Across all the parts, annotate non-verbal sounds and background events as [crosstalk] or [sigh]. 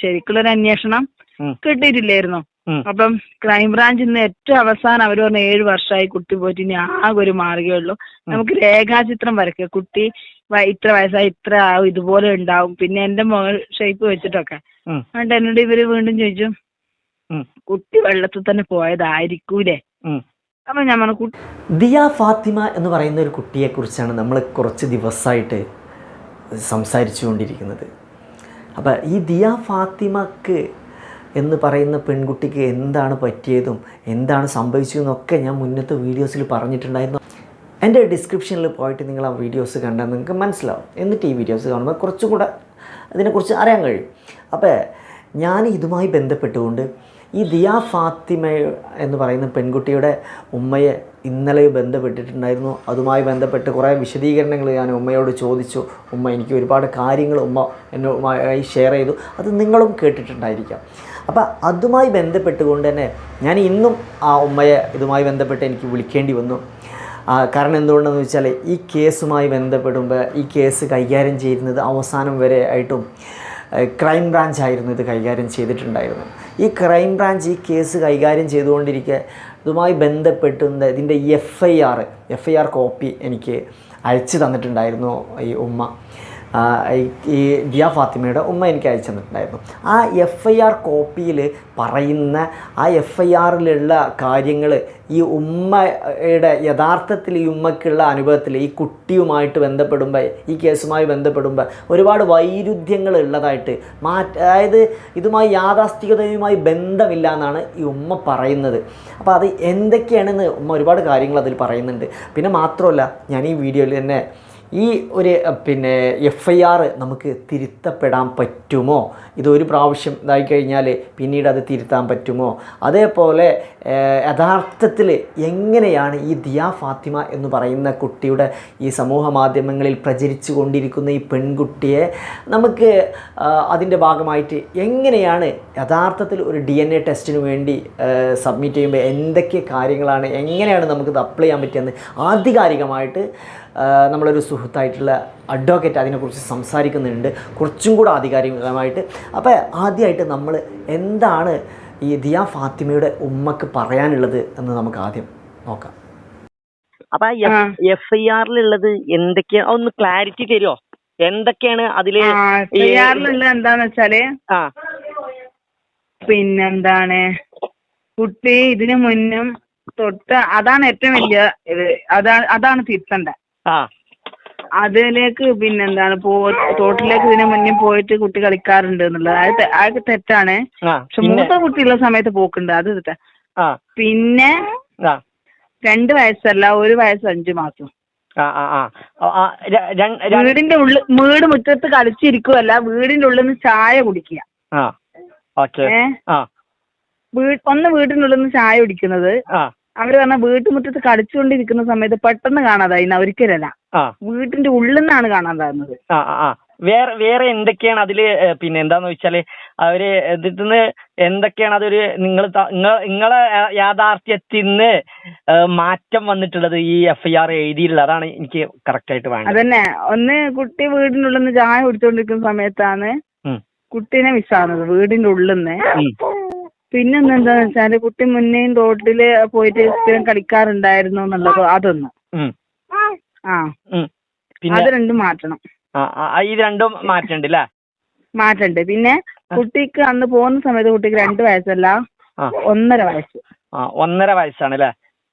ശരിക്കുള്ള ഒരു അന്വേഷണം. കിട്ടിയിട്ടില്ലായിരുന്നു. അപ്പം ക്രൈംബ്രാഞ്ചിൽ നിന്ന് ഏറ്റവും അവസാനം അവർ പറഞ്ഞ ഏഴ് വർഷമായി കുട്ടി പോയിട്ട് ഇനി ആകെ ഒരു മാർഗമേ ഉള്ളൂ. നമുക്ക് രേഖാചിത്രം വരയ്ക്കുക കുട്ടി ഇത്ര വയസ്സായി ഇത്ര ആവും ഇതുപോലെ ഉണ്ടാവും. പിന്നെ എന്റെ മോൾ ഷേപ്പ് വെച്ചിട്ടൊക്കെ. എന്നിട്ട് എന്നോട് ഇവർ വീണ്ടും ചോദിച്ചു കുട്ടി വെള്ളത്തിൽ തന്നെ പോയതായിരിക്കൂലേ. അപ്പൊ ഞാൻ പറഞ്ഞു ദിയ ഫാത്തിമ എന്ന് പറയുന്ന ഒരു കുട്ടിയെ കുറിച്ചാണ് നമ്മൾ കുറച്ച് ദിവസമായിട്ട് സംസാരിച്ചു കൊണ്ടിരിക്കുന്നത് അപ്പോൾ ഈ ദിയ ഫാത്തിമക്ക് എന്ന് പറയുന്ന പെൺകുട്ടിക്ക് എന്താണ് പറ്റിയതും എന്താണ് സംഭവിച്ചതെന്നൊക്കെ ഞാൻ മുന്നത്തെ വീഡിയോസിൽ പറഞ്ഞിട്ടുണ്ടായിരുന്നു. എന്റെ ഡിസ്ക്രിപ്ഷനിൽ പോയിട്ട് നിങ്ങൾ ആ വീഡിയോസ് കണ്ടാൽ നിങ്ങൾക്ക് മനസ്സിലാവും. എന്നിട്ട് ഈ വീഡിയോസ് കാണുമ്പോൾ കുറച്ചും കൂടെ അതിനെക്കുറിച്ച് അറിയാൻ കഴിയും. അപ്പോൾ ഞാൻ ഇതുമായി ബന്ധപ്പെട്ടുകൊണ്ട് ഈ ദിയ ഫാത്തിമ എന്ന് പറയുന്ന പെൺകുട്ടിയുടെ ഉമ്മയെ ഇന്നലെ ബന്ധപ്പെട്ടിട്ടുണ്ടായിരുന്നു. അതുമായി ബന്ധപ്പെട്ട് കുറേ വിശദീകരണങ്ങൾ ഞാൻ ഉമ്മയോട് ചോദിച്ചു. ഉമ്മ എനിക്ക് ഒരുപാട് കാര്യങ്ങൾ ഉമ്മ എന്നുമായി ഷെയർ ചെയ്തു. അത് നിങ്ങളും കേട്ടിട്ടുണ്ടായിരിക്കാം. അപ്പോൾ അതുമായി ബന്ധപ്പെട്ടുകൊണ്ട് തന്നെ ഞാൻ ഇന്നും ആ ഉമ്മയെ ഇതുമായി ബന്ധപ്പെട്ട് എനിക്ക് വിളിക്കേണ്ടി വന്നു. കാരണം എന്തുകൊണ്ടെന്ന് വെച്ചാൽ ഈ കേസുമായി ബന്ധപ്പെടുമ്പോൾ ഈ കേസ് കൈകാര്യം ചെയ്യുന്നത് അവസാനം വരെ ആയിട്ടും ക്രൈം ബ്രാഞ്ച് ആയിരുന്നു ഇത് കൈകാര്യം ചെയ്തിട്ടുണ്ടായിരുന്നു ഈ ക്രൈം ബ്രാഞ്ച് ഈ കേസ് കൈകാര്യം ചെയ്തുകൊണ്ടിരിക്കെ ഇതുമായി ബന്ധപ്പെട്ടുന്ന ഇതിന്റെ F I R F I R copy എനിക്ക് അയച്ചു തന്നിട്ടുണ്ടായിരുന്നു ഈ ഉമ്മ. ഈ- ദിയ ഫാത്തിമയുടെ ഉമ്മ എനിക്ക് അയച്ചു തന്നിട്ടുണ്ടായിരുന്നു. ആ എഫ് ഐ ആർ കോപ്പിയിൽ പറയുന്ന ആ എഫ് ഐ ആറിലുള്ള കാര്യങ്ങൾ ഈ ഉമ്മയുടെ യഥാർത്ഥത്തിൽ ഈ ഉമ്മക്കുള്ള അനുഭവത്തിൽ ഈ കുട്ടിയുമായിട്ട് ബന്ധപ്പെടുമ്പോൾ ഈ കേസുമായി ബന്ധപ്പെടുമ്പോൾ ഒരുപാട് വൈരുദ്ധ്യങ്ങൾ ഉള്ളതായിട്ട് മാറ്റ അതായത് ഇതുമായി യാഥാസ്ഥികതയുമായി ബന്ധമില്ല എന്നാണ് ഈ ഉമ്മ പറയുന്നത്. അപ്പോൾ അത് എന്തൊക്കെയാണെന്ന് ഉമ്മ ഒരുപാട് കാര്യങ്ങൾ അതിൽ പറയുന്നുണ്ട്. പിന്നെ മാത്രമല്ല ഞാൻ ഈ വീഡിയോയിൽ തന്നെ ഈ ഒരു പിന്നെ എഫ് ഐ ആർ നമുക്ക് തിരുത്തപ്പെടാൻ പറ്റുമോ? ഇതൊരു പ്രാവശ്യം ഇതായി കഴിഞ്ഞാൽ പിന്നീട് അത് തിരുത്താൻ പറ്റുമോ? അതേപോലെ യഥാർത്ഥത്തിൽ എങ്ങനെയാണ് ഈ ദിയ ഫാത്തിമ എന്ന് പറയുന്ന കുട്ടിയുടെ ഈ സമൂഹ മാധ്യമങ്ങളിൽ പ്രചരിച്ചു കൊണ്ടിരിക്കുന്ന ഈ പെൺകുട്ടിയെ നമുക്ക് അതിന്റെ ഭാഗമായിട്ട് എങ്ങനെയാണ് യഥാർത്ഥത്തിൽ ഒരു ഡി എൻ എ ടെസ്റ്റിന് വേണ്ടി സബ്മിറ്റ് ചെയ്യുമ്പോൾ എന്തൊക്കെ കാര്യങ്ങളാണ് എങ്ങനെയാണ് നമുക്കിത് അപ്ലൈ ചെയ്യാൻ പറ്റിയെന്ന് ആധികാരികമായിട്ട് നമ്മളൊരു സുഹൃത്തായിട്ടുള്ള അഡ്വക്കേറ്റ് അതിനെക്കുറിച്ച് സംസാരിക്കുന്നുണ്ട്. കുറച്ചും കൂടെ ആധികാരികമായിട്ട്. അപ്പോൾ ആദ്യമായിട്ട് നമ്മൾ എന്താണ് ഈ ദിയ ഫാത്തിമയുടെ ഉമ്മക്ക് പറയാനുള്ളത് എന്ന് നമുക്ക് ആദ്യം നോക്കാം. അപ്പൊ. എഫ് ഐ ആറിലുള്ളത് എന്തൊക്കെയാ ഒന്ന് ക്ലാരിറ്റി തരുമോ എന്തൊക്കെയാണ് അതിൽ എന്താന്ന് വെച്ചാൽ പിന്നെന്താണ് കുട്ടി ഇതിനു മുന്നും തൊട്ട് അതാണ് ഏറ്റവും വലിയ ഇത് അതാണ് അതാണ് തിരുത്തണ്ട. ആ. അതിലേക്ക് പിന്നെന്താണ് പോ തോട്ടിലേക്ക് ഇതിനു മുന്നേ പോയിട്ട് കുട്ടി കളിക്കാറുണ്ട് എന്നുള്ളത്. അത് അതൊക്കെ തെറ്റാണ്. പക്ഷെ മൂത്ത കുട്ടിയുള്ള സമയത്ത് പോക്കുണ്ട്. അത് തെറ്റാ. പിന്നെ രണ്ട് വയസ്സല്ല ഒരു വയസ്സ് അഞ്ചു മാസം. വീടിന്റെ ഉള്ളിൽ വീട് മുറ്റത്ത് കളിച്ചിരിക്കുവല്ല വീടിന്റെ ഉള്ളിൽ നിന്ന് ചായ കുടിക്കുക. ഒന്ന് വീടിനുള്ളിൽ ഉള്ളിൽ നിന്ന് ചായ കുടിക്കുന്നത്. അവർ പറഞ്ഞ വീട്ടുമുറ്റത്ത് കളിച്ചുകൊണ്ടിരിക്കുന്ന സമയത്ത് പെട്ടെന്ന് കാണാതായി ഒരിക്കലല്ല ആ. വീട്ടിന്റെ ഉള്ളിൽ നിന്നാണ് കാണാതാകുന്നത് വേറെ വേറെ എന്തൊക്കെയാണ് അതിൽ പിന്നെ എന്താന്ന് വെച്ചാൽ അവർ ഇതിന്ന് എന്തൊക്കെയാണ് അതൊരു നിങ്ങൾ നിങ്ങളെ യാഥാർത്ഥ്യത്തിൽ നിന്ന് മാറ്റം വന്നിട്ടുള്ളത് ഈ എഫ് ഐ ആർ എഴുതിയിട്ടുള്ളത് അതാണ് എനിക്ക് കറക്റ്റ് ആയിട്ട് വേണ്ടത്. അതന്നെ. ഒന്ന് കുട്ടി വീടിന്റെ ഉള്ളിൽ നിന്ന് ചായ കുടിച്ചോണ്ടിരിക്കുന്ന സമയത്താണ് കുട്ടീനെ മിസ്സാകുന്നത് വീടിന്റെ ഉള്ളിൽ നിന്ന് ഉം. പിന്നെ എന്താന്ന് വെച്ചാൽ കുട്ടി മുന്നേയും തോട്ടിൽ പോയിട്ട് സ്ഥിരം കളിക്കാറുണ്ടായിരുന്നു എന്നുള്ളത് അതൊന്ന്. ഉം. ആ. ഉം. പിന്നെ അത് രണ്ടും മാറ്റണം. ആ, ആ, ആ, ഈ രണ്ടും മാറ്റണ്ട് മാറ്റണ്ട്. പിന്നെ കുട്ടിക്ക് അന്ന് പോകുന്ന സമയത്ത് കുട്ടിക്ക് രണ്ട് വയസ്സല്ല ആ. ഒന്നര വയസ്സ്. ആ ഒന്നര വയസ്സാണ്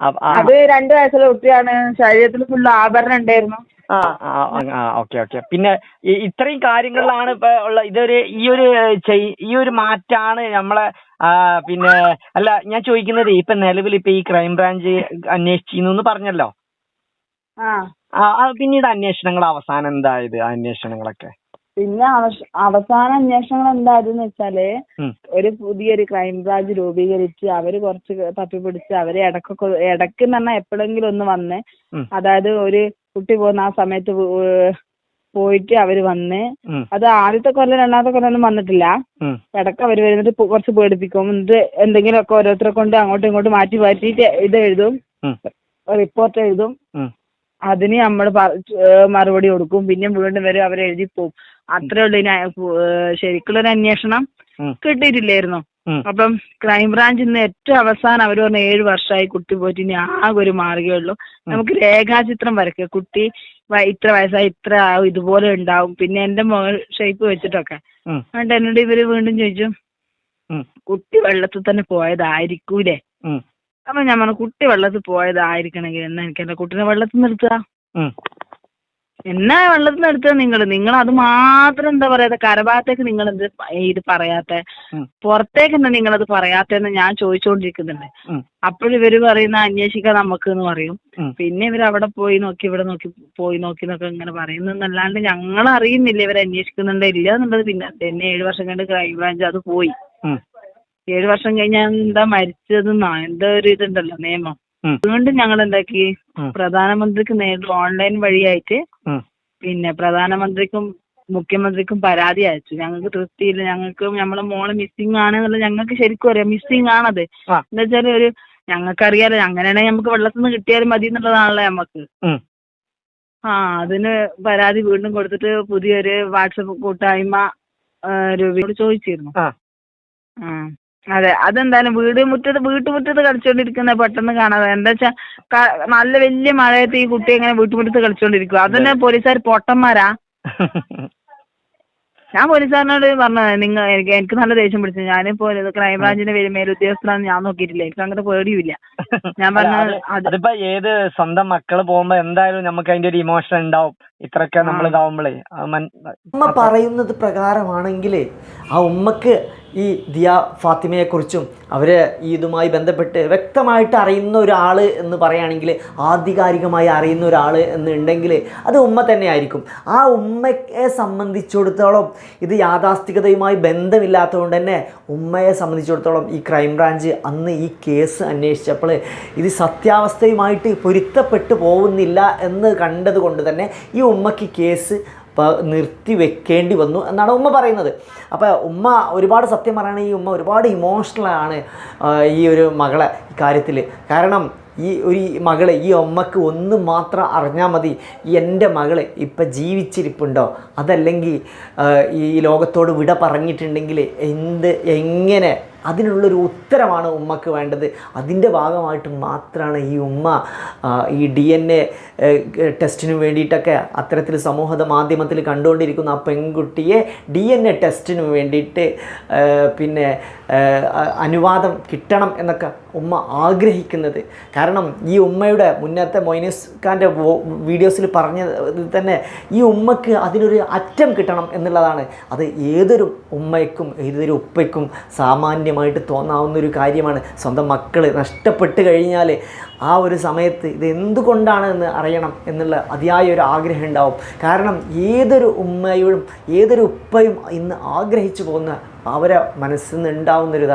ആ, അത് രണ്ട് വയസ്സുള്ള കുട്ടിയാണ് ശരീരത്തിൽ ഫുള്ള് ആഭരണം ഉണ്ടായിരുന്നു. ആ ആ ഓക്കേ ഓക്കെ. പിന്നെ ഇത്രയും കാര്യങ്ങളിലാണ് ഇപ്പൊ ഉള്ള ഇതൊരു ഈ ഒരു ഈ ഒരു മാറ്റാണ് നമ്മളെ ആ, പിന്നെ അല്ല ഞാൻ ചോദിക്കുന്നത് ഇപ്പൊ നിലവിൽ ഇപ്പൊ ഈ ക്രൈം ബ്രാഞ്ച് അന്വേഷിച്ചിരുന്നു പറഞ്ഞല്ലോ. ആ. പിന്നീട് അന്വേഷണങ്ങൾ അവസാനം എന്തായത്? അന്വേഷണങ്ങളൊക്കെ. പിന്നെ അവസ- അവസാന അന്വേഷണങ്ങൾ എന്തായിരുന്നു വെച്ചാൽ ഒരു പുതിയൊരു ക്രൈം ബ്രാഞ്ച് രൂപീകരിച്ച് അവർ കുറച്ച് തപ്പിപ്പിടിച്ച് അവർ ഇടക്കൊക്കെ ഇടയ്ക്ക് എന്ന് പറഞ്ഞാൽ എപ്പോഴെങ്കിലും ഒന്ന് വന്ന് അതായത് ഒരു കുട്ടി പോകുന്ന ആ സമയത്ത് പോയിട്ട് അവർ വന്ന്. അത് ആദ്യത്തെ കൊല്ലം രണ്ടാമത്തെ കൊല്ലം ഒന്നും വന്നിട്ടില്ല. ഇടയ്ക്ക് അവർ വരുന്നിട്ട് കുറച്ച് പേടിപ്പിക്കും. എന്നിട്ട് എന്തെങ്കിലുമൊക്കെ ഓരോരുത്തരെ കൊണ്ട് അങ്ങോട്ടും ഇങ്ങോട്ടും മാറ്റി മാറ്റിയിട്ട് ഇത് എഴുതും. റിപ്പോർട്ട് എഴുതും. അതിന് നമ്മൾ മറുപടി കൊടുക്കും. പിന്നെ വീണ്ടും വരും അവരെ എഴുതി പോകും അത്രേ ഉള്ളൂ ശരിക്കുള്ള ശരിക്കുള്ളൊരു അന്വേഷണം കിട്ടിയിട്ടില്ലായിരുന്നു. അപ്പം ക്രൈംബ്രാഞ്ച് ഇന്ന് ഏറ്റവും അവസാനം അവർ പറഞ്ഞ ഏഴ് വർഷമായി കുട്ടി പോയിട്ട് ഇനി ആകെ ഒരു മാർഗേ ഉള്ളൂ. നമുക്ക് രേഖാചിത്രം വരയ്ക്കുക കുട്ടി ഇത്ര വയസ്സായി ഇത്ര ആവും ഇതുപോലെ ഉണ്ടാവും. പിന്നെ എന്റെ മുകൾ ഷേപ്പ് വെച്ചിട്ടൊക്കെ. അതുകൊണ്ട് എന്നിട്ട് എന്നോട് ഇവർ വീണ്ടും ചോദിച്ചു കുട്ടി വെള്ളത്തിൽ തന്നെ പോയതായിരിക്കൂലെ. അപ്പൊ ഞാൻ പറഞ്ഞു കുട്ടി വെള്ളത്തിൽ പോയതായിരിക്കണെങ്കിൽ എന്നാ എനിക്ക് എന്റെ കുട്ടീനെ വെള്ളത്തിൽ നിർത്തുക. എന്നാ വെള്ളത്തിൽ എടുത്തത് നിങ്ങൾ നിങ്ങൾ അത് മാത്രം എന്താ പറയാ കരഭാഗത്തേക്ക് നിങ്ങൾ എന്ത് ഇത് പറയാത്ത. പുറത്തേക്ക് എന്താ അത് പറയാത്തെന്ന് ഞാൻ ചോദിച്ചുകൊണ്ടിരിക്കുന്നുണ്ട്. അപ്പോഴിവര് പറയുന്ന അന്വേഷിക്കാൻ നമുക്ക് എന്ന് പറയും പിന്നെ ഇവർ അവിടെ പോയി നോക്കി ഇവിടെ നോക്കി പോയി നോക്കി എന്നൊക്കെ ഇങ്ങനെ പറയുന്നല്ലാണ്ട് ഞങ്ങൾ അറിയുന്നില്ല ഇവർ അന്വേഷിക്കുന്നുണ്ടോ ഇല്ല എന്നുള്ളത് പിന്നെ തന്നെ ഏഴു വർഷം കണ്ട് ക്രൈംബ്രാഞ്ച് അത് പോയി. ഏഴു വർഷം കഴിഞ്ഞാൽ എന്താ മരിച്ചതെന്നാ എന്തോ ഒരു ഇതുണ്ടല്ലോ നിയമം. വീണ്ടും ഞങ്ങൾ എന്താക്കി പ്രധാനമന്ത്രിക്ക് നേരിട്ട് ഓൺലൈൻ വഴിയായിട്ട്. പിന്നെ പ്രധാനമന്ത്രിക്കും മുഖ്യമന്ത്രിക്കും പരാതി അയച്ചു. ഞങ്ങൾക്ക് തൃപ്തിയില്ല. ഞങ്ങൾക്ക് നമ്മളെ മോൾ മിസ്സിംഗ് ആണ് എന്നുള്ളത് ഞങ്ങൾക്ക് ശരിക്കും അറിയാം. മിസ്സിംഗ് ആണത്. എന്താ വെച്ചാൽ ഒരു ഞങ്ങൾക്കറിയാലോ അങ്ങനെയാണെങ്കിൽ നമുക്ക് വെള്ളത്തിൽ നിന്ന് കിട്ടിയാലും മതി എന്നുള്ളതാണല്ലോ നമുക്ക് ആ അതിന് പരാതി വീണ്ടും കൊടുത്തിട്ട് പുതിയൊരു വാട്സപ്പ് കൂട്ടായ്മ രൂപയോട് ചോദിച്ചിരുന്നു. ആ. അതെ അതെന്തായാലും വീട് മുറ്റത്ത് വീട്ടുമുറ്റത്ത് കളിച്ചോണ്ടിരിക്കുന്ന പെട്ടെന്ന് കാണാതെ എന്താ വെച്ചാ ക- നല്ല വലിയ മഴയത്ത് ഈ കുട്ടി എങ്ങനെ വീട്ടുമുറ്റത്ത് കളിച്ചോണ്ടിരിക്കും. അതന്നെ പോലീസുകാർ പൊട്ടന്മാരാ. [laughs] ഞാൻ പോലീസുകാരനോട് പറഞ്ഞു നിങ്ങൾ എനിക്ക് എനിക്ക് നല്ല ദേഷ്യം പിടിച്ചു. ഞാനിപ്പോ ക്രൈംബ്രാഞ്ചിന്റെ പേര് മേലുദ്യോഗസ്ഥനാണ് ഞാൻ നോക്കിയിട്ടില്ല. എനിക്ക് അങ്ങനത്തെ പേടിയില്ല ഞാൻ പറഞ്ഞു അതിപ്പോ ഏത് സ്വന്തം മക്കൾ പോകുമ്പോ എന്തായാലും നമുക്ക് അതിന്റെ ഒരു ഇമോഷൻ ഉണ്ടാവും. ഇത്രയൊക്കെ നമ്മൾ. ഇതാവുമ്പോഴേ അത് ഉമ്മ പറയുന്നത് പ്രകാരമാണെങ്കിൽ ആ ഉമ്മക്ക് ഈ ദിയ ഫാത്തിമയെക്കുറിച്ചും അവർ ഈ ഇതുമായി ബന്ധപ്പെട്ട് വ്യക്തമായിട്ട് അറിയുന്ന ഒരാൾ എന്ന് പറയുകയാണെങ്കിൽ ആധികാരികമായി അറിയുന്ന ഒരാൾ എന്നുണ്ടെങ്കിൽ അത് ഉമ്മ തന്നെയായിരിക്കും. ആ ഉമ്മയെ സംബന്ധിച്ചിടത്തോളം ഇത് യാഥാസ്ഥികതയുമായി ബന്ധമില്ലാത്തതുകൊണ്ട് തന്നെ ഉമ്മയെ സംബന്ധിച്ചിടത്തോളം ഈ ക്രൈംബ്രാഞ്ച് അന്ന് ഈ കേസ് അന്വേഷിച്ചപ്പോൾ ഇത് സത്യാവസ്ഥയുമായിട്ട് പൊരുത്തപ്പെട്ടു പോകുന്നില്ല എന്ന് കണ്ടതുകൊണ്ട് തന്നെ ഈ ഉമ്മയ്ക്ക് കേസ് നിർത്തി വെക്കേണ്ടി വന്നു എന്നാണ് ഉമ്മ പറയുന്നത്. അപ്പോൾ ഉമ്മ ഒരുപാട് സത്യം പറയുകയാണെങ്കിൽ ഉമ്മ ഒരുപാട് ഇമോഷണലാണ് ഈ ഒരു മകളെ കാര്യത്തിൽ കാരണം ഈ ഒരു മകളെ ഈ ഉമ്മക്ക് ഒന്ന് മാത്രം അറിഞ്ഞാൽ മതി എന്റെ മകൾ ഇപ്പം ജീവിച്ചിരിപ്പുണ്ടോ? അതല്ലെങ്കിൽ ഈ ലോകത്തോട് വിട പറഞ്ഞിട്ടുണ്ടെങ്കിൽ എന്ത് എങ്ങനെ അതിനുള്ളൊരു ഉത്തരമാണ് ഉമ്മക്ക് വേണ്ടത്. അതിന്റെ ഭാഗമായിട്ട് മാത്രമാണ് ഈ ഉമ്മ ഈ ഡി എൻ എ ടെസ്റ്റിന് വേണ്ടിയിട്ടൊക്കെ അത്തരത്തിൽ സമൂഹ മാധ്യമത്തിൽ കണ്ടുകൊണ്ടിരിക്കുന്ന ആ പെൺകുട്ടിയെ ഡി എൻ എ ടെസ്റ്റിന് വേണ്ടിയിട്ട് പിന്നെ അനുവാദം കിട്ടണം എന്നൊക്കെ ഉമ്മ ആഗ്രഹിക്കുന്നത്. കാരണം ഈ ഉമ്മയുടെ മുന്നത്തെ മൊയ്നീസ് ഖാന്റെ വീഡിയോസിൽ പറഞ്ഞത് തന്നെ ഈ ഉമ്മക്ക് അതിനൊരു അറ്റം കിട്ടണം എന്നുള്ളതാണ്. അത് ഏതൊരു ഉമ്മയ്ക്കും ഏതൊരു ഉപ്പയ്ക്കും സാമാന്യമായിട്ട് തോന്നാവുന്ന ഒരു കാര്യമാണ്. സ്വന്തം മക്കൾ നഷ്ടപ്പെട്ട് കഴിഞ്ഞാൽ ആ ഒരു സമയത്ത് ഇത് എന്തുകൊണ്ടാണ് എന്ന് അറിയണം എന്നുള്ള അതിയായ ഒരു ആഗ്രഹം ഉണ്ടാവും. കാരണം ഏതൊരു ഉമ്മയും ഏതൊരു ഉപ്പയും ഇന്ന് ആഗ്രഹിച്ചു പോകുന്ന അവരെ മനസ്സിൽ നിന്ന്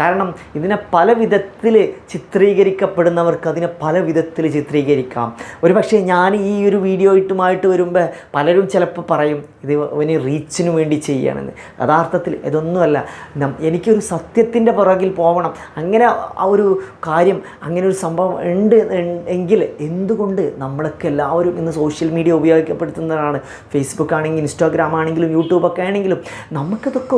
കാരണം ഇതിനെ പല വിധത്തിൽ ചിത്രീകരിക്കപ്പെടുന്നവർക്ക് അതിനെ പല വിധത്തിൽ ചിത്രീകരിക്കാം. ഒരു പക്ഷേ ഞാൻ ഈ ഒരു വീഡിയോ ഇട്ടുമായിട്ട് വരുമ്പോൾ പലരും ചിലപ്പോൾ പറയും ഇത് ഇവന് റീച്ചിന് വേണ്ടി ചെയ്യുകയാണെന്ന് യഥാർത്ഥത്തിൽ ഇതൊന്നുമല്ല. എനിക്കൊരു സത്യത്തിന്റെ പുറകിൽ പോകണം അങ്ങനെ ആ ഒരു കാര്യം അങ്ങനെ ഒരു സംഭവം ഉണ്ട് എങ്കിൽ എന്തുകൊണ്ട് നമ്മളൊക്കെ എല്ലാവരും ഇന്ന് സോഷ്യൽ മീഡിയ ഉപയോഗപ്പെടുത്തുന്നതാണ് ഫേസ്ബുക്ക് ആണെങ്കിലും ഇൻസ്റ്റാഗ്രാം ആണെങ്കിലും യൂട്യൂബൊക്കെ ആണെങ്കിലും നമുക്കിതൊക്കെ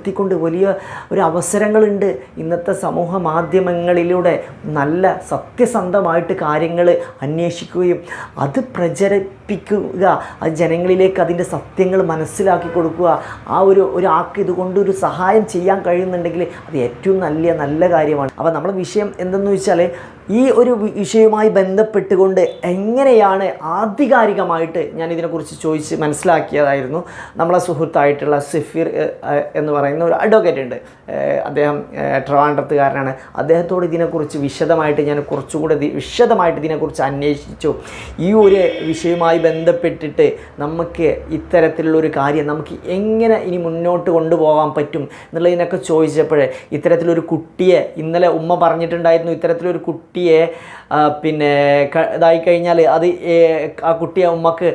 ഉപയോഗപ്പെടുത്തിക്കൊണ്ട് വലിയ ഒരു അവസരങ്ങളുണ്ട്. ഇന്നത്തെ സമൂഹ മാധ്യമങ്ങളിലൂടെ നല്ല സത്യസന്ധമായിട്ട് കാര്യങ്ങൾ അന്വേഷിക്കുകയും അത് പ്രചരിപ്പിക്കുക അത് ജനങ്ങളിലേക്ക് അതിന്റെ സത്യങ്ങൾ മനസ്സിലാക്കി കൊടുക്കുക ആ ഒരു ഒരാൾക്ക് ഇതുകൊണ്ടൊരു സഹായം ചെയ്യാൻ കഴിയുന്നുണ്ടെങ്കിൽ അത് ഏറ്റവും നല്ല നല്ല കാര്യമാണ്. അപ്പോൾ നമ്മുടെ വിഷയം എന്തെന്ന് വെച്ചാൽ ഈ ഒരു വിഷയവുമായി ബന്ധപ്പെട്ടുകൊണ്ട് എങ്ങനെയാണ് ആധികാരികമായിട്ട് ഞാൻ ഇതിനെക്കുറിച്ച് ചോദിച്ച് മനസ്സിലാക്കിയതായിരുന്നു. നമ്മളെ സുഹൃത്തായിട്ടുള്ള സഫീർ എന്ന് പറയുന്ന ഒരു അഡ്വക്കേറ്റ് ഉണ്ട്. അദ്ദേഹം ട്രിവാൻഡ്രത്തുകാരനാണ്. അദ്ദേഹത്തോട് ഇതിനെക്കുറിച്ച് വിശദമായിട്ട് ഞാൻ കുറച്ചുകൂടെ വിശദമായിട്ട് ഇതിനെക്കുറിച്ച് അന്വേഷിച്ചു. ഈ ഒരു വിഷയവുമായി ബന്ധപ്പെട്ടിട്ട് നമുക്ക് ഇത്തരത്തിലുള്ള ഒരു കാര്യം നമുക്ക് എങ്ങനെ ഇനി മുന്നോട്ട് കൊണ്ടുപോകാൻ പറ്റും എന്നുള്ളതിനൊക്കെ ചോദിച്ചപ്പോൾ ഇത്തരത്തിലൊരു കുട്ടിയെ ഇന്നലെ ഉമ്മ പറഞ്ഞിട്ടുണ്ടായിരുന്നു. ഇത്തരത്തിലൊരു കുട്ടിയെ കുട്ടിയെ പിന്നെ ഇതായി കഴിഞ്ഞാൽ അത് ആ കുട്ടിയെ ഉമ്മക്ക്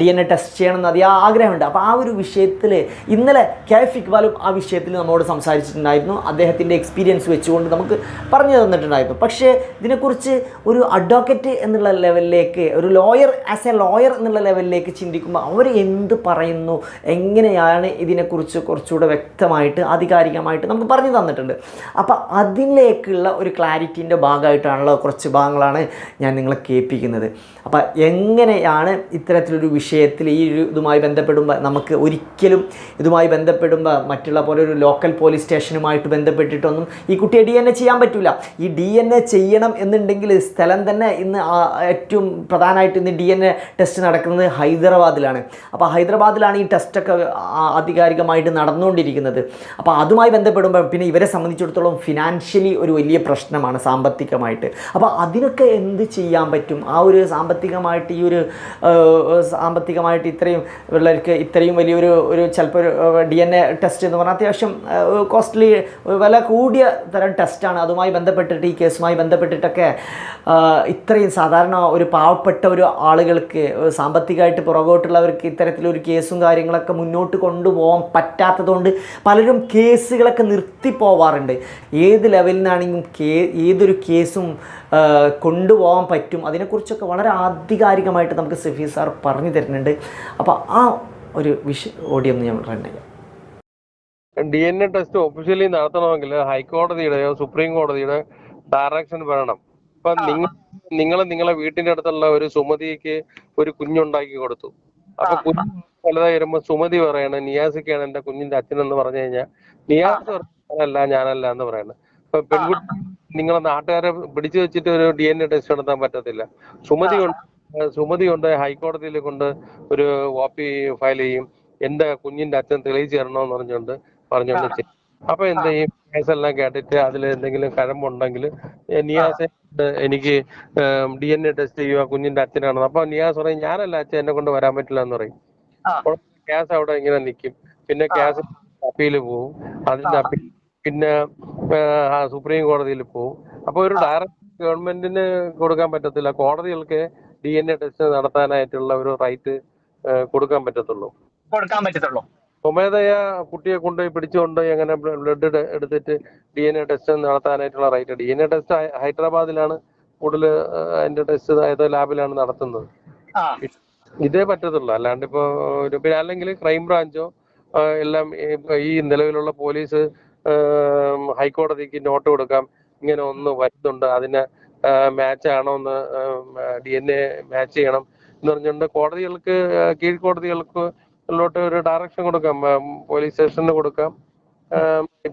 ഡി എൻ എ ടെസ്റ്റ് ചെയ്യണമെന്ന് അതി ആഗ്രഹമുണ്ട്. അപ്പോൾ ആ ഒരു വിഷയത്തിൽ ഇന്നലെ കെഫ് ഇക്ബാലും ആ വിഷയത്തിൽ നമ്മോട് സംസാരിച്ചിട്ടുണ്ടായിരുന്നു. അദ്ദേഹത്തിന്റെ എക്സ്പീരിയൻസ് വെച്ചുകൊണ്ട് നമുക്ക് പറഞ്ഞു തന്നിട്ടുണ്ടായിരുന്നു. പക്ഷേ ഇതിനെക്കുറിച്ച് ഒരു അഡ്വക്കേറ്റ് എന്നുള്ള ലെവലിലേക്ക് ഒരു ലോയർ ആസ് എ ലോയർ എന്നുള്ള ലെവലിലേക്ക് ചിന്തിക്കുമ്പോൾ അവർ എന്ത് പറയുന്നു? എങ്ങനെയാണ് ഇതിനെക്കുറിച്ച് കുറച്ചുകൂടെ വ്യക്തമായിട്ട് ആധികാരികമായിട്ട് നമുക്ക് പറഞ്ഞു തന്നിട്ടുണ്ട്. അപ്പോൾ അതിലേക്കുള്ള ഒരു ക്ലാരിറ്റീന്റെ ഭാഗമായിട്ടാണല്ലോ കുറച്ച് ഭാഗങ്ങളാണ് ഞാൻ നിങ്ങളെ കേൾപ്പിക്കുന്നത്. അപ്പോൾ എങ്ങനെയാണ് ഇത്തരത്തിലൊരു വിഷയത്തിൽ ഈ ഒരു ഇതുമായി ബന്ധപ്പെടുമ്പോൾ നമുക്ക് ഒരിക്കലും ഇതുമായി ബന്ധപ്പെടുമ്പോൾ മറ്റുള്ള പോലെ ഒരു ലോക്കൽ പോലീസ് സ്റ്റേഷനുമായിട്ട് ബന്ധപ്പെട്ടിട്ടൊന്നും ഈ കുട്ടിയെ ഡി എൻ എ ചെയ്യാൻ പറ്റില്ല ഈ ഡി എൻ എ ചെയ്യണം എന്നുണ്ടെങ്കിൽ സ്ഥലം തന്നെ ഇന്ന് ഏറ്റവും പ്രധാനമായിട്ട് ഇന്ന് ഡി എൻ എ ടെസ്റ്റ് നടക്കുന്നത് ഹൈദരാബാദിലാണ്. അപ്പോൾ ഹൈദരാബാദിലാണ് ഈ ടെസ്റ്റൊക്കെ ആധികാരികമായിട്ട് നടന്നുകൊണ്ടിരിക്കുന്നത്. അപ്പോൾ അതുമായി ബന്ധപ്പെടുമ്പോൾ പിന്നെ ഇവരെ സംബന്ധിച്ചിടത്തോളം ഫിനാൻഷ്യലി ഒരു വലിയ പ്രശ്നമാണ് സാമ്പത്തികമായിട്ട്. അപ്പോൾ അതിനൊക്കെ എന്ത് ചെയ്യാൻ പറ്റും? ആ ഒരു സാമ്പത്തികമായിട്ട് ഈ ഒരു സാമ്പത്തികമായിട്ട് ഇത്രയും പിള്ളേർക്ക് ഇത്രയും വലിയൊരു ഒരു ചിലപ്പോൾ ഒരു ഡി എൻ എ ടെസ്റ്റ് എന്ന് പറഞ്ഞാൽ അത്യാവശ്യം കോസ്റ്റ്ലി വില കൂടിയ തരം ടെസ്റ്റാണ് അതുമായി ബന്ധപ്പെട്ടിട്ട് ഈ കേസുമായി ബന്ധപ്പെട്ടിട്ടൊക്കെ ഇത്രയും സാധാരണ ഒരു പാവപ്പെട്ട ഒരു ആളുകൾക്ക് സാമ്പത്തികമായിട്ട് പുറകോട്ടുള്ളവർക്ക് ഇത്തരത്തിലൊരു കേസും കാര്യങ്ങളൊക്കെ മുന്നോട്ട് കൊണ്ടുപോകാൻ പറ്റാത്തതുകൊണ്ട് പലരും കേസുകളൊക്കെ നിർത്തിപ്പോവാറുണ്ട്. ഏത് ലെവലിൽ നിന്നാണെങ്കിലും കേ ഏതൊരു കേസും ആ, കൊണ്ടുപോകാൻ പറ്റും. അതിനെക്കുറിച്ചൊക്കെ വളരെ ആധികാരികമായിട്ട് നമുക്ക് സിഫി സാർ പറഞ്ഞു തരുന്നുണ്ട്. അപ്പോൾ ആ ഒരു വിഷ ഓഡിയോ ഒന്ന് ഞാൻ റൺ ചെയ്യാം. D N A test officially നടത്തണമെങ്കിൽ ഹൈക്കോടതിയുടെയോ സുപ്രീം കോടതിയുടെ ഡയറക്ഷൻ വേണം. ഇപ്പൊ നിങ്ങൾ നിങ്ങൾ നിങ്ങളെ വീട്ടിന്റെ അടുത്തുള്ള ഒരു സുമതിക്ക് ഒരു കുഞ്ഞുണ്ടാക്കി കൊടുത്തു. അപ്പൊ കുഞ്ഞ് വലുതായി വരുമ്പോ സുമതി പറയണ നിയാസിക്കാണ് എന്റെ കുഞ്ഞിന്റെ അച്ഛൻ എന്ന് പറഞ്ഞു കഴിഞ്ഞാൽ നിയാസ് ഞാനല്ല ഞാനല്ല എന്ന് പറയണത് ഇപ്പൊ പെൺകുട്ടി നിങ്ങളെ നാട്ടുകാരെ പിടിച്ചു വെച്ചിട്ട് ഒരു ഡി എൻ എ ടെസ്റ്റ് നടത്താൻ പറ്റത്തില്ല. സുമതി കൊണ്ട് സുമതി കൊണ്ട് ഹൈക്കോടതിയിൽ കൊണ്ട് ഒരു കോപ്പി ഫയൽ ചെയ്യും. എന്റെ കുഞ്ഞിന്റെ അച്ഛൻ തെളിയിച്ചു തരണമെന്ന് പറഞ്ഞുകൊണ്ട് പറഞ്ഞുകൊണ്ട് ചെയ്യും. അപ്പൊ എന്ത് ചെയ്യും? കേസെല്ലാം കേട്ടിട്ട് അതിൽ എന്തെങ്കിലും കഴമ്പുണ്ടെങ്കിൽ നിയാസ് എനിക്ക് ഡി എൻ എ ടെസ്റ്റ് ചെയ്യുക കുഞ്ഞിന്റെ അച്ഛനാണെന്ന് അപ്പൊ നിയാസ് പറയും ഞാനല്ല അച്ഛൻ എന്നെ കൊണ്ട് വരാൻ പറ്റില്ല എന്ന് പറയും. അപ്പോൾ കേസ് അവിടെ ഇങ്ങനെ നിൽക്കും. പിന്നെ കേസ് അപ്പീൽ പോവും. അതിന്റെ അപ്പീൽ പിന്നെ സുപ്രീം കോടതിയിൽ പോവും. അപ്പൊ ഒരു ഡയറക്റ്റ് ഗവൺമെന്റിന് കൊടുക്കാൻ പറ്റത്തില്ല. കോടതികൾക്ക് ഡി എൻ എ ടെസ്റ്റ് നടത്താനായിട്ടുള്ള ഒരു റൈറ്റ് കൊടുക്കാൻ പറ്റത്തുള്ളൂ. കൊടുക്കാൻ പറ്റത്തുള്ളൂ. സ്വമേധയ കുട്ടിയെ കൊണ്ടുപോയി പിടിച്ചുകൊണ്ട് എങ്ങനെ ബ്ലഡ് എടുത്തിട്ട് D N A test നടത്താനായിട്ടുള്ള right D N A test ഹൈദരാബാദിലാണ് കൂടുതൽ അതിന്റെ ടെസ്റ്റ് ഏതോ ലാബിലാണ് നടത്തുന്നത്. ഇതേ പറ്റത്തുള്ളൂ. അല്ലാണ്ട് ഇപ്പോ പിന്നെ അല്ലെങ്കിൽ ക്രൈം ബ്രാഞ്ചോ എല്ലാം ഈ- നിലവിലുള്ള പോലീസ് ഹൈക്കോടതിക്ക് നോട്ട് കൊടുക്കാം. ഇങ്ങനെ ഒന്ന് വരുന്നുണ്ട്. അതിന് മാച്ച് ആണോ എന്ന് ഡി എൻ എ മാച്ച് ചെയ്യണം എന്ന് പറഞ്ഞുകൊണ്ട് കോടതികൾക്ക് കീഴ്ക്കോടതികൾക്ക് ിലോട്ട് ഒരു ഡയറക്ഷൻ കൊടുക്കാം. പോലീസ് സ്റ്റേഷന് കൊടുക്കാം.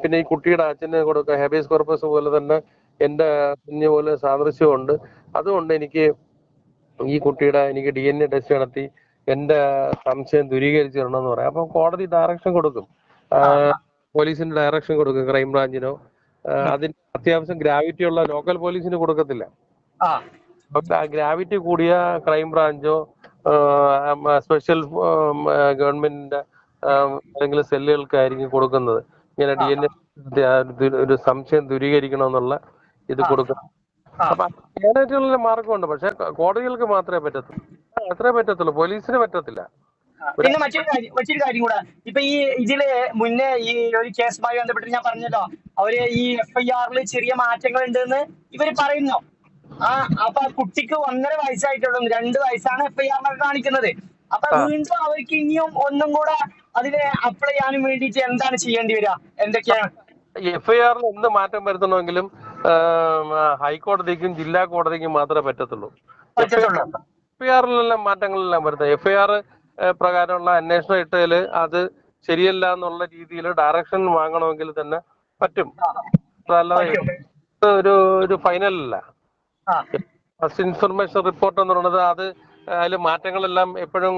പിന്നെ ഈ കുട്ടിയുടെ അച്ഛന് കൊടുക്കാം. ഹെബിയസ് കോർപ്പസ് പോലെ തന്നെ എന്റെ കുഞ്ഞു പോലെ സാദൃശ്യമുണ്ട്. അതുകൊണ്ട് എനിക്ക് ഈ കുട്ടിയുടെ എനിക്ക് ഡി എൻ എ ടെസ്റ്റ് നടത്തി എന്റെ സംശയം ദൂരീകരിച്ചു തരണമെന്ന് പറയാം. അപ്പൊ കോടതി ഡയറക്ഷൻ കൊടുക്കും. പോലീസിന് ഡയറക്ഷൻ കൊടുക്കും ക്രൈം ബ്രാഞ്ചിനോ അതിന് അത്യാവശ്യം ഗ്രാവിറ്റി ഉള്ള ലോക്കൽ പോലീസിന് കൊടുക്കത്തില്ല. ഗ്രാവിറ്റി കൂടിയ ക്രൈം ബ്രാഞ്ചോ സ്പെഷ്യൽ ഗവൺമെന്റിന്റെ ഏതെങ്കിലും സെല്ലുകൾക്കായിരിക്കും കൊടുക്കുന്നത്. ഇങ്ങനെ ഡി എൻ എ ഒരു സംശയം ദൂരീകരിക്കണമെന്നുള്ള ഇത് കൊടുക്കും. ആ. അപ്പൊ അതിനായിട്ടുള്ള മാർഗമുണ്ട്. പക്ഷെ കോടതികൾക്ക് മാത്രമേ പറ്റത്തുള്ളൂ. അത്രേ പറ്റത്തുള്ളൂ. പോലീസിന് പറ്റത്തില്ല. പിന്നെ മറ്റൊരു കാര്യം മറ്റൊരു കാര്യം കൂടെ. ഇപ്പൊ ഈ ഇതിൽ മുന്നേ ഈ ഒരു കേസുമായി ബന്ധപ്പെട്ട് ഞാൻ പറഞ്ഞല്ലോ. അവർ ഈ എഫ് ഐ ആറിൽ ചെറിയ മാറ്റങ്ങൾ ഉണ്ടെന്ന് ഇവർ പറയുന്നു. ആ അപ്പൊ ആ കുട്ടിക്ക് ഒന്നര വയസ്സായിട്ടുള്ളൂ. രണ്ട് വയസ്സാണ് എഫ് ഐ ആറിനൊക്കെ കാണിക്കുന്നത്. അപ്പൊ വീണ്ടും അവർക്ക് ഇനിയും ഒന്നും കൂടെ അതിന് അപ്ലൈ ചെയ്യാനും വേണ്ടിയിട്ട് എന്താണ് ചെയ്യേണ്ടി വരിക? എന്തൊക്കെയാണ്? എഫ് ഐ ആറിൽ എന്ത് മാറ്റം വരുത്തണമെങ്കിലും ഹൈക്കോടതിക്കും ജില്ലാ കോടതിക്കും മാത്രമേ പറ്റത്തുള്ളൂ. എഫ് ഐ ആറിലെല്ലാം മാറ്റങ്ങളെല്ലാം വരുത്താം എഫ് ഐ ആർ പ്രകാരമുള്ള അന്വേഷണം ഇട്ടതിൽ അത് ശരിയല്ല എന്നുള്ള രീതിയിൽ ഡയറക്ഷൻ വാങ്ങണമെങ്കിൽ തന്നെ പറ്റും. അതല്ലാതെ ഒരു ഒരു ഫൈനൽ അല്ല. ഫസ്റ്റ് ഇൻഫർമേഷൻ റിപ്പോർട്ട് എന്ന് പറയുന്നത് അത് അതിൽ മാറ്റങ്ങളെല്ലാം എപ്പോഴും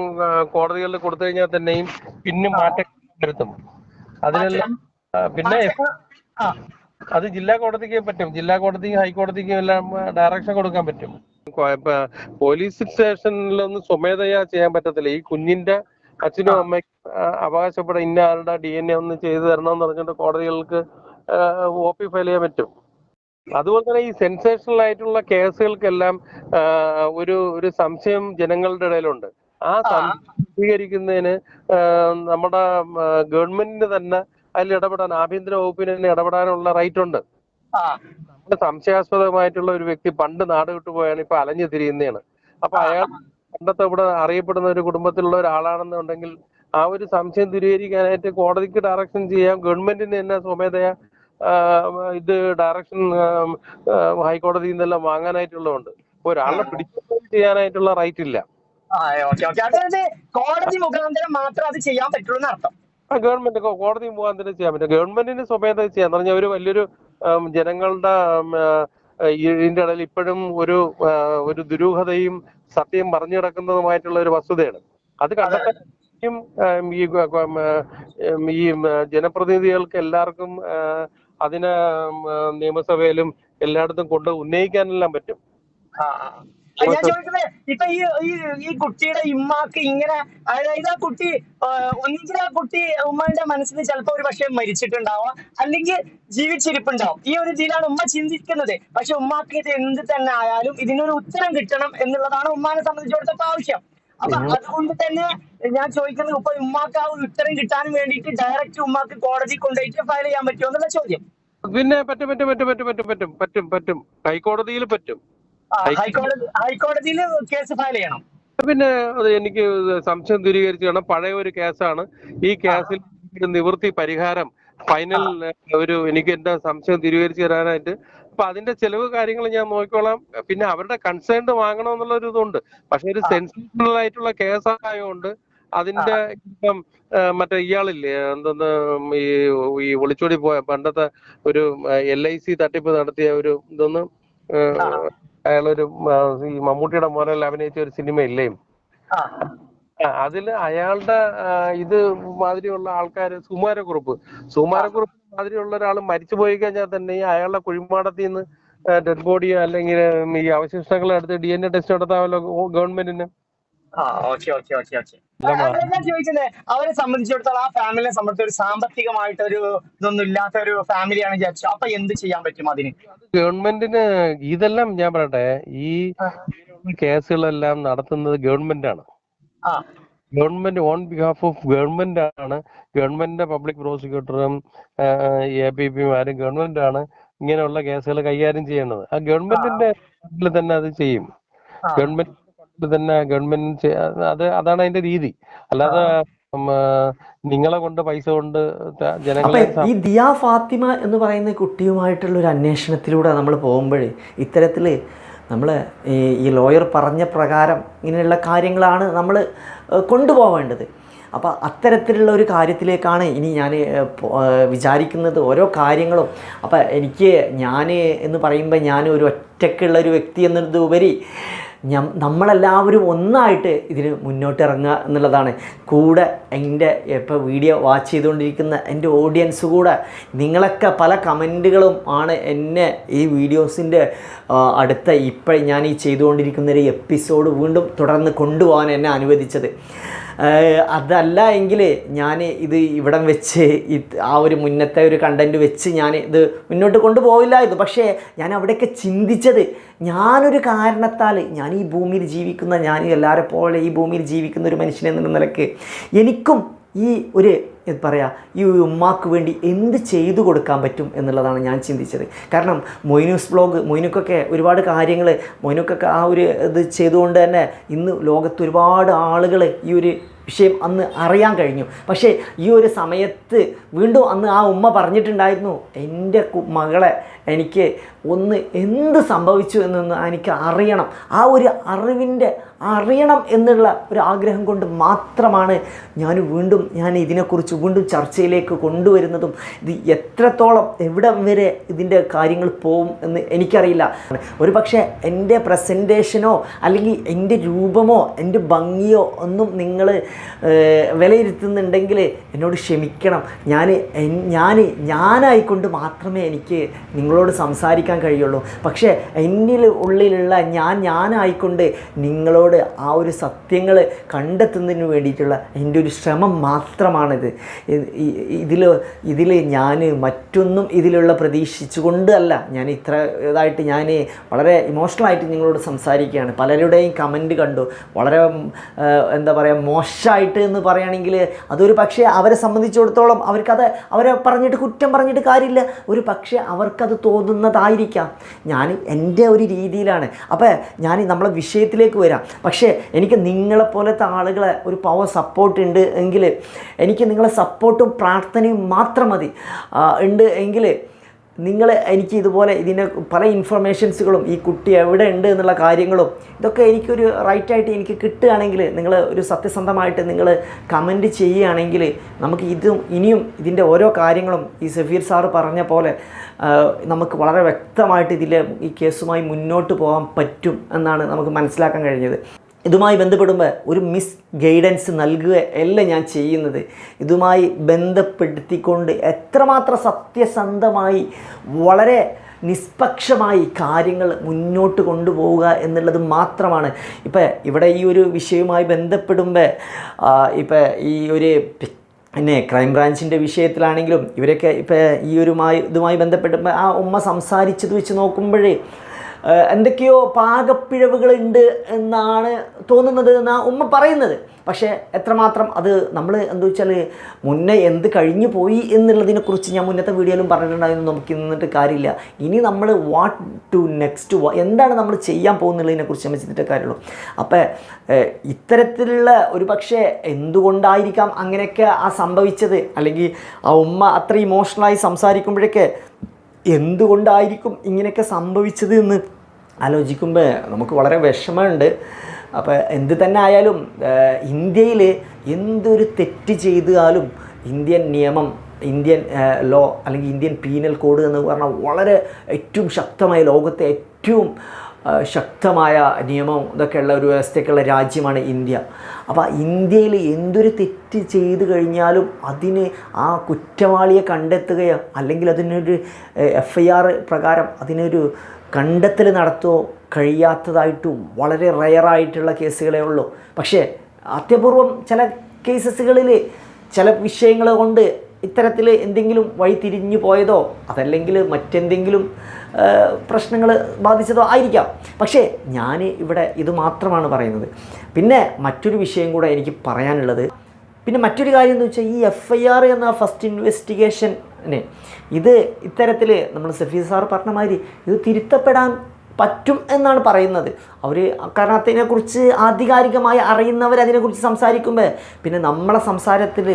കോടതികളിൽ കൊടുത്തു കഴിഞ്ഞാൽ തന്നെയും പിന്നെ മാറ്റങ്ങൾ വരുത്തും. അതിനെല്ലാം പിന്നെ അത് ജില്ലാ കോടതിക്ക് പറ്റും. ജില്ലാ കോടതിക്കും ഹൈക്കോടതിക്കും എല്ലാം ഡയറക്ഷൻ കൊടുക്കാൻ പറ്റും. പോലീസ് സ്റ്റേഷനിലൊന്നും സ്വമേധയാ ചെയ്യാൻ പറ്റത്തില്ല. ഈ കുഞ്ഞിന്റെ അച്ഛനും അമ്മയ്ക്കും അവകാശപ്പെടാൻ ഇന്ന ആളുടെ ഡി എൻ എ ഒന്ന് ചെയ്തു എന്ന് പറഞ്ഞിട്ട് കോടതികൾക്ക് ഒ പി ഫയൽ ചെയ്യാൻ പറ്റും. അതുപോലെ തന്നെ ഈ സെൻസേഷണൽ ആയിട്ടുള്ള കേസുകൾക്കെല്ലാം ഒരു ഒരു സംശയം ജനങ്ങളുടെ ഇടയിലുണ്ട്. ആ സംശയീകരിക്കുന്നതിന് നമ്മുടെ ഗവൺമെന്റിന് തന്നെ അതിൽ ഇടപെടാൻ ആഭ്യന്തര വകുപ്പിന് തന്നെ ഇടപെടാനുള്ള റൈറ്റ് ഉണ്ട് സംശയാസ്പദമായിട്ടുള്ള ഒരു വ്യക്തി പണ്ട് നാട് വിട്ടുപോയാണ് ഇപ്പൊ അലഞ്ഞു തിരിയുന്നതാണ് അപ്പൊ അയാൾ പണ്ടത്തെ ഇവിടെ അറിയപ്പെടുന്ന ഒരു കുടുംബത്തിലുള്ള ഒരാളാണെന്നുണ്ടെങ്കിൽ ആ ഒരു സംശയം ദൂരീകരിക്കാനായിട്ട് കോടതിക്ക് ഡയറക്ഷൻ ചെയ്യാം. ഗവൺമെന്റിന് തന്നെ സ്വമേധയാ ഇത് ഡയറക്ഷൻ ഹൈക്കോടതിയിൽ നിന്നെല്ലാം വാങ്ങാനായിട്ടുള്ളതുണ്ട്. അപ്പൊ ഒരാളെ പിടിച്ചു ചെയ്യാനായിട്ടുള്ള റൈറ്റ് ഇല്ല. കോടതി മുഖാന്തരം മാത്രം അത് ചെയ്യാൻ പറ്റുള്ളൂ എന്നർത്ഥം. ഗവൺമെന്റ് കോടതി മുഖാന്തരം ചെയ്യാൻ പറ്റും. ഗവൺമെന്റിന് സ്വമേധ ചെയ്യാന്ന് പറഞ്ഞാൽ ഒരു വലിയൊരു ജനങ്ങളുടെ ഇതിന്റെ ഇടയിൽ ഇപ്പോഴും ഒരു ഒരു ദുരൂഹതയും സത്യം പറഞ്ഞു കിടക്കുന്നതുമായിട്ടുള്ള ഒരു വസ്തുതയാണ്. അത് കണ്ടെത്താനും ഈ ഈ ജനപ്രതിനിധികൾക്ക് എല്ലാവർക്കും അതിനെ നിയമസഭയിലും എല്ലായിടത്തും കൊണ്ട് ഉന്നയിക്കാനെല്ലാം പറ്റും. ഞാൻ ചോദിക്കുന്നത് ഇപ്പൊ ഈ ഈ കുട്ടിയുടെ ഇമ്മാക്ക് ഇങ്ങനെ അതായത് ആ കുട്ടി ഒന്നിച്ച് ആ കുട്ടി ഉമ്മയുടെ മനസ്സിൽ ചിലപ്പോ ഒരു പക്ഷേ മരിച്ചിട്ടുണ്ടാവാം അല്ലെങ്കിൽ ജീവിച്ചിരിപ്പുണ്ടാവും. ഈ ഒരു ഇതിലാണ് ഉമ്മ ചിന്തിക്കുന്നത്. പക്ഷെ ഉമ്മാക്ക് ഇത് എന്ത് തന്നെ ആയാലും ഇതിനൊരു ഉത്തരം കിട്ടണം എന്നുള്ളതാണ് ഉമ്മാനെ സംബന്ധിച്ചിടത്തോളം ആവശ്യം. അപ്പൊ അതുകൊണ്ട് തന്നെ ഞാൻ ചോദിക്കുന്നത് ഇപ്പൊ ഉമ്മാക്ക് ആ ഉത്തരം കിട്ടാൻ വേണ്ടിയിട്ട് ഡയറക്റ്റ് ഉമ്മാക്ക് കോടതി കൊണ്ടുപോയിട്ട് ഫയൽ ചെയ്യാൻ പറ്റുമോ എന്നുള്ള ചോദ്യം. പിന്നെ പറ്റും പറ്റും പറ്റും പറ്റും പറ്റും പറ്റും പറ്റും പറ്റും. ഹൈക്കോടതിയിൽ പറ്റും. ഹൈക്കോടതി ഹൈക്കോടതിയിൽ കേസ് ഫയൽ ചെയ്യണം. പിന്നെ അത് എനിക്ക് സംശയം ദൂരീകരിച്ചു കാരണം പഴയ ഒരു കേസാണ്. ഈ കേസിൽ നിവൃത്തി പരിഹാരം ഫൈനൽ ഒരു എനിക്ക് എന്റെ സംശയം ദൂരീകരിച്ചു തരാനായിട്ട്. അപ്പൊ അതിന്റെ ചെലവ് കാര്യങ്ങൾ ഞാൻ നോക്കിക്കോളാം. പിന്നെ അവരുടെ കൺസേൺഡ് വാങ്ങണം എന്നുള്ള ഒരു ഇതുണ്ട്. പക്ഷെ ഒരു സെൻസിറ്റീവ് ആയിട്ടുള്ള കേസായതുകൊണ്ട് അതിന്റെ ഇപ്പം മറ്റേ ഇയാളില്ലേ എന്തെന്ന് ഈ ഈ ഒളിച്ചോടി പോയ പണ്ടത്തെ ഒരു എൽ ഐ സി തട്ടിപ്പ് നടത്തിയ ഒരു ഇതൊന്ന് അയാളൊരു ഈ മമ്മൂട്ടിയുടെ മോനല്ല അഭിനയിച്ച ഒരു സിനിമ ഇല്ലേ അതിൽ അയാളുടെ ഇത് മാതിരിയുള്ള ആൾക്കാര് സുമാരക്കുറുപ്പ് സുമാരക്കുറുപ്പ് മാതിരിയുള്ള ഒരാൾ മരിച്ചു പോയി കഴിഞ്ഞാൽ തന്നെ ഈ അയാളുടെ കുഴിമാടത്തിൽ നിന്ന് ഡെഡ് ബോഡിയോ അല്ലെങ്കിൽ ഈ അവശിഷ്ടങ്ങൾ എടുത്ത് ഡി എൻ എ ടെസ്റ്റ് നടത്താമല്ലോ ഗവൺമെന്റിന് ആ ഓക്കെ ഓക്കെ ഓക്കെ ഓക്കെ ഞാൻ ചോദിച്ചത് അവരെ സംബന്ധിച്ചിടത്തോളം ആ ഫാമിലിനെ സംബന്ധിച്ച് ഒരു സാമ്പത്തികമായിട്ട് ഒരു ഇതൊന്നും ഇല്ലാത്ത ഒരു ഫാമിലിയാണ് വിചാരിച്ചു. അപ്പൊ എന്ത് ചെയ്യാൻ പറ്റും അതിന്? ഗവൺമെന്റിന് ഇതെല്ലാം ഞാൻ പറയട്ടെ ഈ. കേസുകളെല്ലാം നടത്തുന്നത് ഗവൺമെന്റ് ആണ്. Government on behalf of government ആണ്. ഗവൺമെന്റിന്റെ പബ്ലിക് പ്രോസിക്യൂട്ടറും എ പി പിമാരും ഗവൺമെന്റ് ആണ് ഇങ്ങനെയുള്ള കേസുകൾ കൈകാര്യം ചെയ്യുന്നത് ആ ഗവൺമെന്റിന്റെ തന്നെ അത് ചെയ്യും. ഗവൺമെന്റ് തന്നെ ഗവൺമെന്റ് അത് അതാണ് അതിന്റെ രീതി. അല്ലാതെ നിങ്ങളെ കൊണ്ട് പൈസ കൊണ്ട് ജനങ്ങളെ ഈ ദിയ ഫാത്തിമ എന്ന് പറയുന്ന കുട്ടിയുമായിട്ടുള്ള ഒരു അന്വേഷണത്തിലൂടെ നമ്മൾ പോകുമ്പോൾ ഇത്തരത്തിൽ നമ്മൾ ഈ ലോയർ പറഞ്ഞ പ്രകാരം ഇങ്ങനെയുള്ള കാര്യങ്ങളാണ് നമ്മൾ കൊണ്ടുപോവേണ്ടത്. അപ്പോൾ അത്തരത്തിലുള്ള ഒരു കാര്യത്തിലേക്കാണ് ഇനി ഞാൻ വിചാരിക്കുന്നത് ഓരോ കാര്യങ്ങളും. അപ്പോൾ എനിക്ക് ഞാൻ എന്ന് പറയുമ്പോൾ ഞാൻ ഒരു ഒറ്റയ്ക്കുള്ള ഒരു വ്യക്തി എന്നതുപരി നമ്മളെല്ലാവരും ഒന്നായിട്ട് ഇതിന് മുന്നോട്ട് ഇറങ്ങുക എന്നുള്ളതാണ്. കൂടെ എന്റെ ഇപ്പോൾ വീഡിയോ വാച്ച് ചെയ്തുകൊണ്ടിരിക്കുന്ന എന്റെ ഓഡിയൻസ് കൂടെ നിങ്ങളൊക്കെ പല കമന്റുകളും ആണ് എന്നെ ഈ വീഡിയോസിന്റെ അടുത്ത ഇപ്പോൾ ഞാൻ ഈ ചെയ്തുകൊണ്ടിരിക്കുന്ന ഒരു എപ്പിസോഡ് വീണ്ടും തുടർന്ന് കൊണ്ടുപോകാൻ എന്നെ അനുവദിച്ചത്. അതല്ല എങ്കിൽ ഞാൻ ഇത് ഇവിടെ വെച്ച് ആ ഒരു മുന്നത്തെ ഒരു കണ്ടന്റ് വെച്ച് ഞാൻ ഇത് മുന്നോട്ട് കൊണ്ടുപോകില്ല ഇത് പക്ഷേ ഞാൻ അവിടെയൊക്കെ ചിന്തിച്ചത് ഞാനൊരു കാരണത്താൽ ഞാൻ ഈ ഭൂമിയിൽ ജീവിക്കുന്ന ഞാൻ എല്ലാവരെ പോലെ ഈ ഭൂമിയിൽ ജീവിക്കുന്ന ഒരു മനുഷ്യൻ എന്ന നിലയ്ക്ക് എനിക്കും ഈ ഒരു എന്താ പറയുക ഈ ഉമ്മാക്ക് വേണ്ടി എന്ത് ചെയ്തു കൊടുക്കാൻ പറ്റും എന്നുള്ളതാണ് ഞാൻ ചിന്തിച്ചത്. കാരണം മൊയ്നൂസ് ബ്ലോഗ് മൊയ്നുക്കൊക്കെ ഒരുപാട് കാര്യങ്ങൾ മൊയ്നുക്കൊക്കെ ആ ഒരു ഇത് ചെയ്തുകൊണ്ട് തന്നെ ഇന്ന് ലോകത്ത് ഒരുപാട് ആളുകൾ ഈ ഒരു വിഷയം അന്ന് അറിയാൻ കഴിഞ്ഞു. പക്ഷേ ഈ ഒരു സമയത്ത് വീണ്ടും അന്ന് ആ ഉമ്മ പറഞ്ഞിട്ടുണ്ടായിരുന്നു എന്റെ മകളെ എനിക്ക് ഒന്ന് എന്ത് സംഭവിച്ചു എന്നൊന്ന് എനിക്ക് അറിയണം. ആ ഒരു അറിവിന്റെ അറിയണം എന്നുള്ള ഒരു ആഗ്രഹം കൊണ്ട് മാത്രമാണ് ഞാൻ വീണ്ടും ഞാൻ ഇതിനെക്കുറിച്ച് വീണ്ടും ചർച്ചയിലേക്ക് കൊണ്ടുവരുന്നതും ഇത് എത്രത്തോളം എവിടെ വരെ ഇതിന്റെ കാര്യങ്ങൾ പോവും എന്ന് എനിക്കറിയില്ല. ഒരു പക്ഷേ എന്റെ പ്രസന്റേഷനോ അല്ലെങ്കിൽ എന്റെ രൂപമോ എന്റെ ഭംഗിയോ ഒന്നും നിങ്ങൾ വിലയിരുത്തുന്നുണ്ടെങ്കിൽ എന്നോട് ക്ഷമിക്കണം. ഞാൻ ഞാൻ ഞാനായിക്കൊണ്ട് മാത്രമേ എനിക്ക് നിങ്ങളോട് സംസാരിക്കാൻ കഴിയുള്ളൂ. പക്ഷേ എന്റെ ഉള്ളിലുള്ള ഞാൻ ഞാനായിക്കൊണ്ട് നിങ്ങളോട് ആ ഒരു സത്യങ്ങൾ കണ്ടെത്തുന്നതിന് വേണ്ടിയിട്ടുള്ള എന്റെ ഒരു ശ്രമം മാത്രമാണിത്. ഇതിൽ ഇതിൽ ഞാൻ മറ്റൊന്നും ഇതിലുള്ള പ്രതീക്ഷിച്ചുകൊണ്ട് അല്ല ഞാൻ ഇത്ര ഇതായിട്ട് ഞാൻ വളരെ ഇമോഷണലായിട്ട് നിങ്ങളോട് സംസാരിക്കുകയാണ്. പലരുടെയും കമന്റ് കണ്ടു. വളരെ എന്താ പറയുക മോശമായിട്ട് എന്ന് പറയുകയാണെങ്കിൽ അതൊരു പക്ഷേ അവരെ സംബന്ധിച്ചിടത്തോളം അവർക്കത് അവരെ പറഞ്ഞിട്ട് കുറ്റം പറഞ്ഞിട്ട് കാര്യമില്ല. ഒരു പക്ഷേ അവർക്കത് തോന്നുന്നതായിരിക്കാം. ഞാൻ എന്റെ ഒരു രീതിയിലാണ്. അപ്പോൾ ഞാൻ നമ്മളെ വിഷയത്തിലേക്ക് വരാം. പക്ഷേ എനിക്ക് നിങ്ങളെപ്പോലത്തെ ആളുകളെ ഒരു പവർ സപ്പോർട്ട് ഉണ്ട് എങ്കിൽ എനിക്ക് നിങ്ങളെ സപ്പോർട്ടും പ്രാർത്ഥനയും മാത്രം മതി. ഉണ്ട് എങ്കിൽ നിങ്ങൾ എനിക്ക് ഇതുപോലെ ഇതിന്റെ പല ഇൻഫർമേഷൻസുകളും ഈ കുട്ടി എവിടെ ഉണ്ട് എന്നുള്ള കാര്യങ്ങളും ഇതൊക്കെ എനിക്കൊരു റൈറ്റായിട്ട് എനിക്ക് കിട്ടുകയാണെങ്കിൽ നിങ്ങൾ ഒരു സത്യസന്ധമായിട്ട് നിങ്ങൾ കമന്റ് ചെയ്യുകയാണെങ്കിൽ നമുക്ക് ഇതും ഇനിയും ഇതിന്റെ ഓരോ കാര്യങ്ങളും ഈ സഫീർ സാറ് പറഞ്ഞ പോലെ നമുക്ക് വളരെ വ്യക്തമായിട്ട് ഇതിൽ ഈ കേസുമായി മുന്നോട്ട് പോകാൻ പറ്റും എന്നാണ് നമുക്ക് മനസ്സിലാക്കാൻ കഴിഞ്ഞത്. ഇതുമായി ബന്ധപ്പെടുമ്പോൾ ഒരു മിസ് ഗൈഡൻസ് നൽകുക അല്ല ഞാൻ ചെയ്യുന്നത്. ഇതുമായി ബന്ധപ്പെടുത്തിക്കൊണ്ട് എത്രമാത്രം സത്യസന്ധമായി വളരെ നിഷ്പക്ഷമായി കാര്യങ്ങൾ മുന്നോട്ട് കൊണ്ടുപോവുക എന്നുള്ളത് മാത്രമാണ്. ഇപ്പം ഇവിടെ ഈ ഒരു വിഷയവുമായി ബന്ധപ്പെടുമ്പോൾ ഇപ്പം ഈ ഒരു പിന്നെ ക്രൈംബ്രാഞ്ചിന്റെ വിഷയത്തിലാണെങ്കിലും ഇവരൊക്കെ ഇപ്പം ഈ ഒരു ഇതുമായി ബന്ധപ്പെടുമ്പോൾ ആ ഉമ്മ സംസാരിച്ചത് വെച്ച് നോക്കുമ്പോഴേ എന്തൊക്കെയോ പാകപ്പിഴവുകളുണ്ട് എന്നാണ് തോന്നുന്നത് എന്നാ ഉമ്മ പറയുന്നത്. പക്ഷേ എത്രമാത്രം അത് നമ്മൾ എന്താ വെച്ചാൽ മുന്നേ എന്ത് കഴിഞ്ഞു പോയി എന്നുള്ളതിനെക്കുറിച്ച് ഞാൻ മുന്നത്തെ വീഡിയോയിലും പറഞ്ഞിട്ടുണ്ടായിരുന്നു നമുക്ക് നിന്നിട്ട് കാര്യമില്ല. ഇനി നമ്മൾ വാട്ട് ടു നെക്സ്റ്റ് എന്താണ് നമ്മൾ ചെയ്യാൻ പോകുന്നുള്ളതിനെക്കുറിച്ച് നമ്മൾ ചിന്തിട്ട് കാര്യമുള്ളൂ. അപ്പോൾ ഇത്തരത്തിലുള്ള ഒരു പക്ഷേ എന്തുകൊണ്ടായിരിക്കാം അങ്ങനെയൊക്കെ ആ സംഭവിച്ചത്? അല്ലെങ്കിൽ ആ ഉമ്മ അത്ര ഇമോഷണലായി സംസാരിക്കുമ്പോഴൊക്കെ എന്തുകൊണ്ടായിരിക്കും ഇങ്ങനെയൊക്കെ സംഭവിച്ചത് എന്ന് ആലോചിക്കുമ്പോൾ നമുക്ക് വളരെ വിഷമമുണ്ട്. അപ്പോൾ എന്ത് തന്നെ ആയാലും ഇന്ത്യയിൽ എന്തൊരു തെറ്റ് ചെയ്താലും ഇന്ത്യൻ നിയമം ഇന്ത്യൻ ലോ അല്ലെങ്കിൽ ഇന്ത്യൻ പീനൽ കോഡ് എന്ന് പറഞ്ഞാൽ വളരെ ഏറ്റവും ശക്തമായ ലോകത്തെ ഏറ്റവും ശക്തമായ നിയമം ഇതൊക്കെയുള്ള ഒരു വ്യവസ്ഥയ്ക്കുള്ള രാജ്യമാണ് ഇന്ത്യ. അപ്പോൾ ഇന്ത്യയിൽ എന്തൊരു തെറ്റ് ചെയ്തു കഴിഞ്ഞാലും അതിന് ആ കുറ്റവാളിയെ കണ്ടെത്തുകയോ അല്ലെങ്കിൽ അതിനൊരു എഫ് ഐ ആർ പ്രകാരം അതിനൊരു കണ്ടെത്തൽ നടത്തോ കഴിയാത്തതായിട്ട് വളരെ റയറായിട്ടുള്ള കേസുകളേ ഉള്ളൂ. പക്ഷേ അത്യപൂർവം ചില കേസസുകളിൽ ചില വിഷയങ്ങൾ കൊണ്ട് ഇത്തരത്തിൽ എന്തെങ്കിലും വഴി തിരിഞ്ഞു പോയതോ അതല്ലെങ്കിൽ മറ്റെന്തെങ്കിലും പ്രശ്നങ്ങൾ ബാധിച്ചതോ ആയിരിക്കാം. പക്ഷേ ഞാൻ ഇവിടെ ഇത് മാത്രമാണ് പറയുന്നത്. പിന്നെ മറ്റൊരു വിഷയം കൂടെ എനിക്ക് പറയാനുള്ളത്. പിന്നെ മറ്റൊരു കാര്യം എന്ന് വെച്ചാൽ ഈ എഫ് ഐ ആർ എന്ന ഫസ്റ്റ് ഇൻവെസ്റ്റിഗേഷന് ഇത് ഇത്തരത്തിൽ നമ്മൾ സഫീർ സാർ പറഞ്ഞ മാതിരി ഇത് തിരുത്തപ്പെടാൻ പറ്റും എന്നാണ് പറയുന്നത്. അവർ കാരണത്തിനെക്കുറിച്ച് ആധികാരികമായി അറിയുന്നവർ അതിനെക്കുറിച്ച് സംസാരിക്കുമ്പോൾ പിന്നെ നമ്മളെ സംസാരത്തിൽ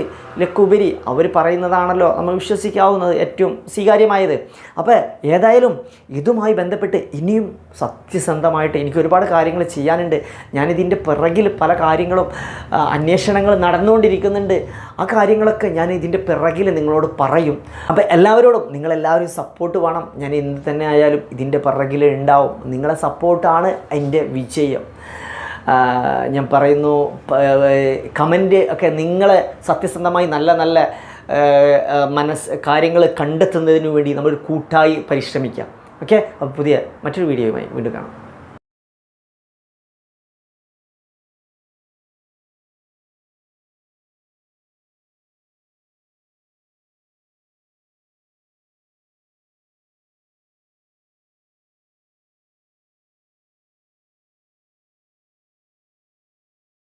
ലക്കുപരി അവർ പറയുന്നതാണല്ലോ നമ്മൾ വിശ്വസിക്കാവുന്നത് ഏറ്റവും സ്വീകാര്യമായത്. അപ്പോൾ ഏതായാലും ഇതുമായി ബന്ധപ്പെട്ട് ഇനിയും സത്യസന്ധമായിട്ട് എനിക്ക് ഒരുപാട് കാര്യങ്ങൾ ചെയ്യാനുണ്ട്. ഞാനിതിന്റെ പിറകിൽ പല കാര്യങ്ങളും അന്വേഷണങ്ങൾ നടന്നുകൊണ്ടിരിക്കുന്നുണ്ട്. ആ കാര്യങ്ങളൊക്കെ ഞാൻ ഇതിന്റെ പിറകിൽ നിങ്ങളോട് പറയും. അപ്പോൾ എല്ലാവരോടും നിങ്ങളെല്ലാവരും സപ്പോർട്ട് വേണം. ഞാൻ എന്ത് തന്നെ ആയാലും ഇതിന്റെ പിറകിൽ ഉണ്ടാവും. നിങ്ങളെ സപ്പോർട്ടാണ് എന്റെ വിജയം. ഞാൻ പറയുന്നു കമന്റ് ഒക്കെ നിങ്ങളെ സത്യസന്ധമായി നല്ല നല്ല മനസ് കാര്യങ്ങൾ കണ്ടെത്തുന്നതിന് വേണ്ടി നമ്മൾ കൂട്ടായി പരിശ്രമിക്കാം. ഓക്കെ അപ്പോൾ പുതിയ മറ്റൊരു വീഡിയോയുമായി വീണ്ടും കാണാം.